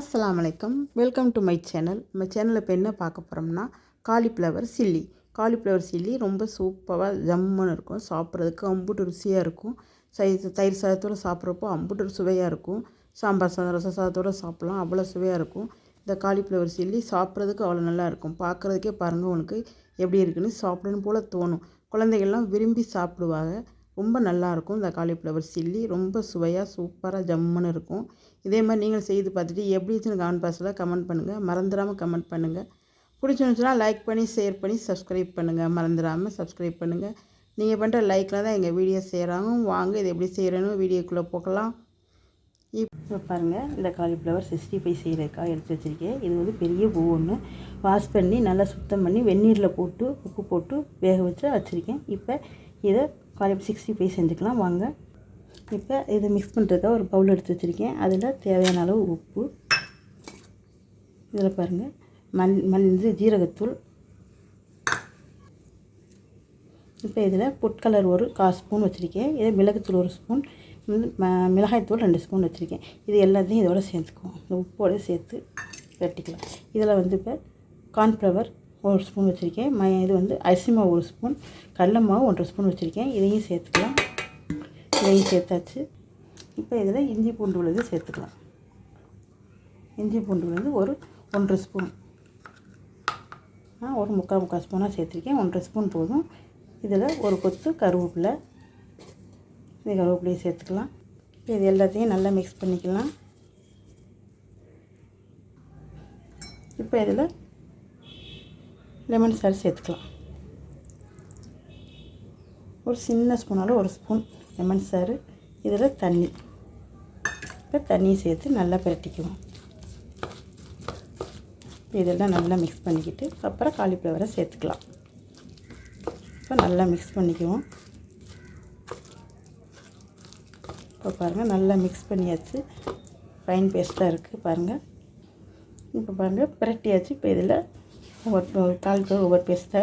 அஸ்லாம் வலைக்கம் welcome to my channel நம்ம சேனலில் இப்போ என்ன பார்க்க போகிறோம்னா காலிஃப்ளவர் சில்லி. காலிஃப்ளவர் சில்லி ரொம்ப சூப்பராக ஜம்முன்னு இருக்கும். சாப்பிட்றதுக்கு அம்புட்டு ருசியாக இருக்கும். சை தயிர் சாதத்தோடு சாப்பிட்றப்போ அம்புட்டு சுவையாக இருக்கும். சாம்பார் சாதம் ரச சாதத்தோடு சாப்பிட்லாம் அவ்வளோ சுவையாக இருக்கும். இந்த காலிஃப்ளவர் சில்லி சாப்பிட்றதுக்கு அவ்வளோ நல்லா இருக்கும். பார்க்குறதுக்கே பாருங்கள் உனக்கு எப்படி இருக்குன்னு சாப்பிடணும் போல் தோணும். குழந்தைகள்லாம் விரும்பி சாப்பிடுவாங்க. ரொம்ப நல்லாயிருக்கும். இந்த காலிஃப்ளவர் சில்லி ரொம்ப சுவையாக சூப்பராக ஜம்முன்னு இருக்கும். இதே மாதிரி நீங்கள் செய்து பார்த்துட்டு எப்படி இருந்துச்சுன்னு கமெண்ட் பாக்ஸில் கமெண்ட் பண்ணுங்கள் மறந்துடாமல் கமெண்ட் பண்ணுங்கள் பிடிச்சிருந்துச்சுன்னா லைக் பண்ணி ஷேர் பண்ணி சப்ஸ்கிரைப் பண்ணுங்கள் மறந்துடாமல் சப்ஸ்கிரைப் பண்ணுங்கள் நீங்கள் பண்ணுற லைக்கில் தான் எங்கள் வீடியோ செய்கிறாங்க வாங்க இது எப்படி செய்கிறேன்னு வீடியோக்குள்ளே போகலாம். இப்போ பாருங்கள் இந்த காலிஃப்ளவர் சிக்ஸ்டி ஃபைவ் செய்கிறதுக்காக எடுத்து வச்சுருக்கேன். இது வந்து பெரிய பூ ஒன்று வாஷ் பண்ணி நல்லா சுத்தம் பண்ணி வெந்நீரில் போட்டு உப்பு போட்டு வேக வச்சு வச்சுருக்கேன். இப்போ இதை காலிஃப்ளவர் சிக்ஸ்டி ஃபைவ் செஞ்சுக்கலாம். வாங்க. இப்போ இதை மிக்ஸ் பண்ணுறதுக்காக ஒரு பவுல் எடுத்து வச்சுருக்கேன். அதில் தேவையான அளவு உப்பு. இதில் பாருங்கள் மல் மல் இது ஜீரகத்தூள். இப்போ இதில் புட் கலர் ஒரு கால் ஸ்பூன் வச்சுருக்கேன். இதே மிளகுத்தூள் ஒரு ஸ்பூன். மிளகாய்த்தூள் ரெண்டு ஸ்பூன் வச்சுருக்கேன். இது எல்லாத்தையும் இதோட சேர்த்துக்குவோம். இந்த உப்போடு சேர்த்து வெட்டிக்கலாம். இதில் வந்து இப்போ கார்ன்ஃப்ளவர் ஒரு ஸ்பூன் வச்சுருக்கேன். ம இது வந்து அரிசி மாவு ஒரு ஸ்பூன் கடல மாவு ஒன்றரை ஸ்பூன் வச்சுருக்கேன். இதையும் சேர்த்துக்கலாம். இதையும் சேர்த்தாச்சு. இப்போ இதில் இஞ்சி பூண்டு விழுது சேர்த்துக்கலாம். இஞ்சி பூண்டு விழுது ஒரு ஒன்றரை ஸ்பூன். ஒரு முக்கால் முக்கால் ஸ்பூனாக சேர்த்துருக்கேன். ஒன்றரை ஸ்பூன் போதும். இதில் ஒரு கொத்து கருவேப்பிலை. இது கருவேப்பிலையை சேர்த்துக்கலாம். இப்போ இது எல்லாத்தையும் நல்லா மிக்ஸ் பண்ணிக்கலாம். இப்போ இதில் லெமன் சாறு சேர்த்துக்கலாம். ஒரு சின்ன ஸ்பூனால் ஒரு ஸ்பூன் லெமன் சாறு இதில் தண்ணி. இப்போ தண்ணியை சேர்த்து நல்லா பிரட்டிக்குவோம் இதெல்லாம் நல்லா மிக்ஸ் பண்ணிக்கிட்டு அப்புறம் காலிஃப்ளவரை சேர்த்துக்கலாம். இப்போ நல்லா மிக்ஸ் பண்ணிக்குவோம். இப்போ பாருங்கள் நல்லா மிக்ஸ் பண்ணியாச்சு. ஃபைன் பேஸ்ட்டாக இருக்குது பாருங்கள் இப்போ பாருங்கள் பிரட்டியாச்சு. இப்போ இதில் ஒவ்வொரு தாளுக்கு ஒவ்வொரு பீஸை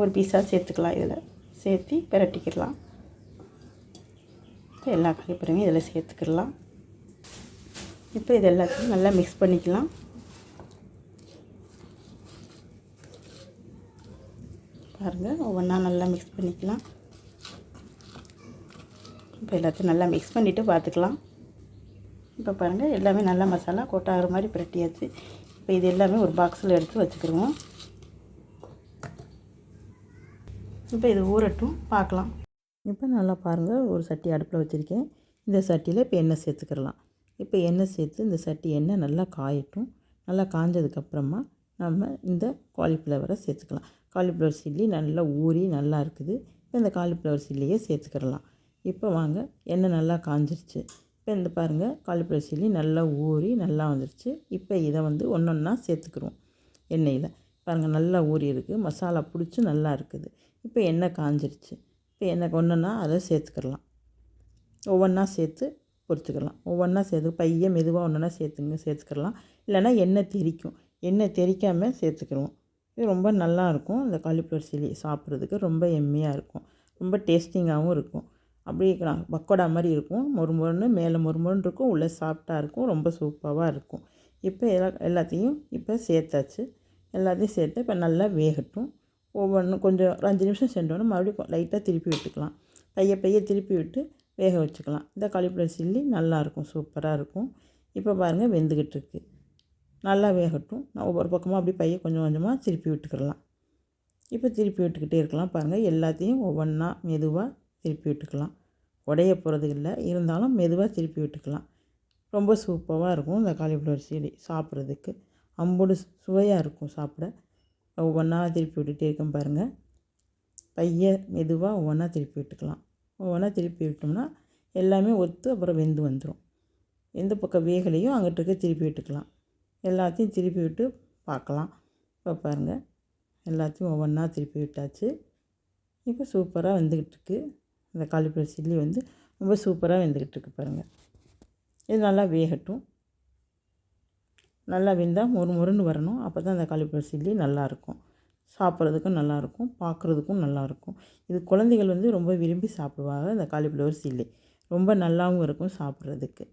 ஒரு பீஸாக சேர்த்துக்கலாம் இதில். சேர்த்து பிரட்டிக்கிடலாம். எல்லா காலிஃப்ளவரையும் இதில் சேர்த்துக்கிடலாம். இப்போ இது எல்லாத்தையும் நல்லா மிக்ஸ் பண்ணிக்கலாம். பாருங்கள் ஒவ்வொன்றா நல்லா மிக்ஸ் பண்ணிக்கலாம். இப்போ எல்லாத்தையும் நல்லா மிக்ஸ் பண்ணிவிட்டு பார்த்துக்கலாம். இப்போ பாருங்கள் எல்லாமே நல்லா மசாலா கொட்டாகிற மாதிரி பிரட்டியாச்சு. இப்போ இது எல்லாமே ஒரு பாக்ஸில் எடுத்து வச்சுக்கிடுவோம் இப்போ இது ஊறட்டும் பார்க்கலாம். இப்போ நல்லா பாருங்கள் ஒரு சட்டி அடுப்பில் வச்சுருக்கேன். இந்த சட்டியில் இப்போ எண்ணெய் சேர்த்துக்கிடலாம். இப்போ எண்ணெய் சேர்த்து இந்த சட்டி எண்ணெய் நல்லா காயட்டும். நல்லா காஞ்சதுக்கப்புறமா நம்ம இந்த காலிஃப்ளவரை சேர்த்துக்கலாம். காலிஃப்ளவர் சில்லி நல்லா ஊறி நல்லா இருக்குது. இந்த காலிஃப்ளவர் சில்லியை சேர்த்துக்கிடலாம். இப்போ வாங்க எண்ணெய் நல்லா காஞ்சிருச்சு. இப்போ இந்த பாருங்கள் காலிஃப்ளவர் சில்லி நல்லா ஊறி நல்லா வந்துருச்சு. இப்போ இதை வந்து ஒன்று ஒன்றா சேர்த்துக்குருவோம் எண்ணெயில். பாருங்கள் நல்லா ஊறி இருக்குது மசாலா பிடிச்சி நல்லா இருக்குது. இப்போ எண்ணெய் காஞ்சிருச்சு. இப்போ எண்ணெய் ஒன்றுன்னா அதை சேர்த்துக்கிடலாம் ஒவ்வொன்றா சேர்த்து பொரிச்சுக்கலாம் ஒவ்வொன்றா சேர்த்து பைய மெதுவாக ஒன்றுனா சேர்த்துங்க சேர்த்துக்கிடலாம் இல்லைனா எண்ணெய் தெரிக்கும் எண்ணெய் தெறிக்காமல் சேர்த்துக்கிடுவோம் இது ரொம்ப நல்லாயிருக்கும் இந்த காலிஃப்ளவர் சில்லி சாப்பிட்றதுக்கு ரொம்ப எம்மியாக இருக்கும். ரொம்ப டேஸ்டிங்காகவும் இருக்கும். அப்படியே பக்கோடா மாதிரி இருக்கும். மொறுமொறுன்னு மேலே மொறு மொறுன்னு இருக்கும் உள்ளே சாஃப்டாக இருக்கும் ரொம்ப சூப்பராக இருக்கும். இப்போ எல்லா எல்லாத்தையும் இப்போ சேர்த்தாச்சு. எல்லாத்தையும் சேர்த்து இப்போ நல்லா வேகட்டும். ஒவ்வொன்றும் கொஞ்சம் ஒரு அஞ்சு நிமிஷம் சென்றோன்னா மறுபடியும் லைட்டாக திருப்பி விட்டுக்கலாம். பைய பைய திருப்பி விட்டு வேக வச்சுக்கலாம். இந்த காலிஃப்ளவர் சில்லி நல்லாயிருக்கும் சூப்பராக இருக்கும். இப்போ பாருங்கள் வெந்துக்கிட்டு இருக்கு. நல்லா வேகட்டும். நான் ஒவ்வொரு பக்கமாக அப்படியே பைய கொஞ்சம் கொஞ்சமாக திருப்பி விட்டுக்கிடலாம். இப்போ திருப்பி விட்டுக்கிட்டே இருக்கலாம் பாருங்கள் எல்லாத்தையும் ஒவ்வொன்றா மெதுவாக திருப்பி விட்டுக்கலாம். உடைய போகிறது இல்லை இருந்தாலும் மெதுவாக திருப்பி விட்டுக்கலாம். ரொம்ப சூப்பராக இருக்கும் இந்த காலிஃப்ளவர் சீடி சாப்பிட்றதுக்கு. அம்போடு சுவையாக இருக்கும் சாப்பிட. ஒவ்வொன்றா திருப்பி விட்டுகிட்டே இருக்கும் பாருங்கள் பைய மெதுவாக ஒவ்வொன்றா திருப்பி விட்டுக்கலாம். ஒவ்வொன்றா திருப்பி விட்டோம்னா எல்லாமே ஒத்து அப்புறம் வெந்து வந்துடும் எந்த பக்கம் வேகலையும் அங்கிட்டு திருப்பி விட்டுக்கலாம். எல்லாத்தையும் திருப்பி விட்டு பார்க்கலாம். இப்போ பாருங்கள் எல்லாத்தையும் ஒவ்வொன்றா திருப்பி விட்டாச்சு. இப்போ சூப்பராக வந்துக்கிட்டு இருக்குது இந்த காலிஃப்ளவர் சில்லி வந்து ரொம்ப சூப்பராக வெந்துக்கிட்டு இருக்கு பாருங்கள் இது நல்லா வேகட்டும். நல்லா வெந்தால் மொறு மொறுன்னு வரணும். அப்போ தான் அந்த காலிஃப்ளவர் சில்லி நல்லாயிருக்கும். சாப்பிட்றதுக்கும் நல்லாயிருக்கும். பார்க்குறதுக்கும் நல்லாயிருக்கும். இது குழந்தைகள் வந்து ரொம்ப விரும்பி சாப்பிடுவாங்க இந்த காலிஃப்ளவர் சில்லி. ரொம்ப நல்லாவும் இருக்கும் சாப்பிட்றதுக்கு.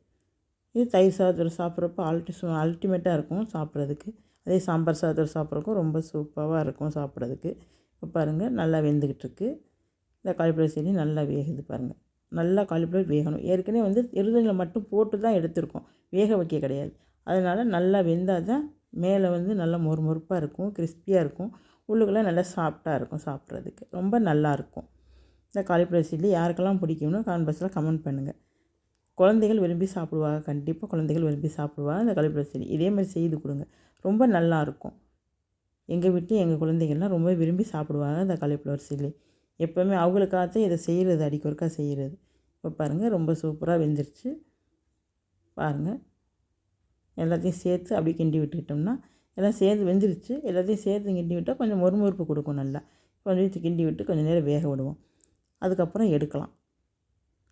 இது தயிர் சாதத்தோடு சாப்பிட்றப்ப அல்டி அல்டிமேட்டாக இருக்கும் சாப்பிட்றதுக்கு. அதே சாம்பார் சாதத்தோடு சாப்பிட்றக்கும் ரொம்ப சூப்பராக இருக்கும் சாப்பிட்றதுக்கு. இப்போ பாருங்கள் நல்லா வெந்துக்கிட்டு இருக்குது இந்த காலிஃப்ளவர் செடி நல்லா வேகுது பாருங்கள் நல்லா காலிஃப்ளவர் வேகணும். ஏற்கனவே வந்து எருதுகளை மட்டும் போட்டு தான் எடுத்திருக்கோம். வேக வைக்க கிடையாது. அதனால் நல்லா வெந்தால் தான் மேலே வந்து நல்லா மொறு மொறுப்பாக இருக்கும் கிறிஸ்பியாக இருக்கும். உள்ளுக்குள்ளே நல்லா சாஃப்டாக இருக்கும் சாப்பிட்றதுக்கு. ரொம்ப நல்லாயிருக்கும் இந்த காலிஃப்ளவர் சில்லி யாருக்கெல்லாம் பிடிக்கும்னு கான்பாஸில் கமெண்ட் பண்ணுங்கள் குழந்தைகள் விரும்பி சாப்பிடுவாங்க. கண்டிப்பாக குழந்தைகள் விரும்பி சாப்பிடுவாங்க இந்த காலிஃப்ளவர் சில்லி இதே மாதிரி செய்து கொடுங்க. ரொம்ப நல்லாயிருக்கும் எங்கள் வீட்டில் எங்கள் குழந்தைகள்லாம் ரொம்ப விரும்பி சாப்பிடுவாங்க இந்த காலிஃப்ளவர் சில்லி எப்போவுமே அவங்களுக்காகத்தான் இதை செய்கிறது அடிக்கொருக்கா செய்கிறது இப்போ பாருங்கள் ரொம்ப சூப்பராக வெந்துருச்சு. பாருங்கள் எல்லாத்தையும் சேர்த்து அப்படியே கிண்டி விட்டுக்கிட்டோம்னா எல்லாம் சேர்த்து வெந்துருச்சு. எல்லாத்தையும் சேர்த்து கிண்டி விட்டால் கொஞ்சம் மொறுமொறுப்பு கொடுக்கும் நல்லா. கொஞ்சம் கிண்டி விட்டு கொஞ்சம் நேரம் வேக விடுவோம். அதுக்கப்புறம் எடுக்கலாம்.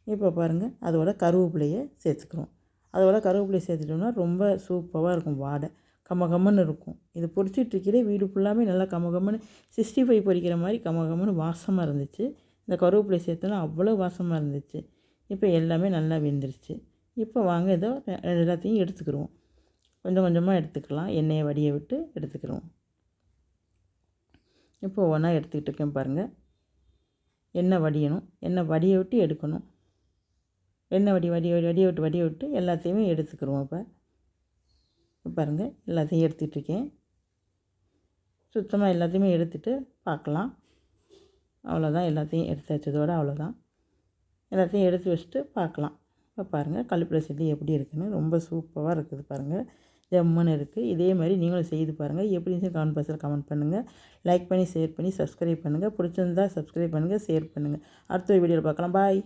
இப்போ பாருங்கள் அதோட கருவேப்பிலையை சேர்த்துக்கிறோம். அதோட கருவேப்பிலையை சேர்த்துட்டோம்னா ரொம்ப சூப்பராக இருக்கும் வாடை. கமகமன்னு இருக்கும். இது பொரிச்சிட்ருக்கிறே வீடு ஃபுல்லாமே நல்லா கமகமன்னு சிக்ஸ்டி ஃபைவ் பொரிக்கிற மாதிரி கமகமன்னு வாசமாக இருந்துச்சு. இந்த கருவேப்பிலை சேர்த்தோன்னா அவ்வளோ வாசமாக இருந்துச்சு. இப்போ எல்லாமே நல்லா வெந்துருச்சு. இப்போ வாங்க ஏதோ எல்லாத்தையும் எடுத்துக்கிடுவோம் கொஞ்சம் கொஞ்சமாக எடுத்துக்கலாம். எண்ணெயை வடியை விட்டு எடுத்துக்கிறோம் இப்போ ஒன்றா எடுத்துக்கிட்டு இருக்கேன் பாருங்கள் எண்ணெய் வடியணும். எண்ணெய் வடியை விட்டு எடுக்கணும். எண்ணெய் வடி வடி வடிய விட்டு வடிய விட்டு எல்லாத்தையுமே எடுத்துக்கிறோம் இப்போ. பாருங்கள் எல்லாத்தையும் எடுத்துகிட்ருக்கேன் சுத்தமாக எல்லாத்தையுமே எடுத்துகிட்டு பார்க்கலாம். அவ்வளோதான் எல்லாத்தையும் எடுத்து வச்சதோடு அவ்வளோதான் எல்லாத்தையும் எடுத்து வச்சுட்டு பார்க்கலாம். இப்போ பாருங்கள் கழிப்பில் செடி எப்படி இருக்குன்னு. ரொம்ப சூப்பராக இருக்குது பாருங்கள் ஜம்முன்னு இருக்குது இதே மாதிரி நீங்களும் செய்து பாருங்கள் எப்படி இருந்துச்சு கமெண்ட் பாக்ஸில் கமெண்ட் பண்ணுங்கள் லைக் பண்ணி ஷேர் பண்ணி சப்ஸ்கிரைப் பண்ணுங்கள் பிடிச்சிருந்தா சப்ஸ்கிரைப் பண்ணுங்கள் ஷேர் பண்ணுங்கள் அடுத்த வீடியோவில் பார்க்கலாம். பாய்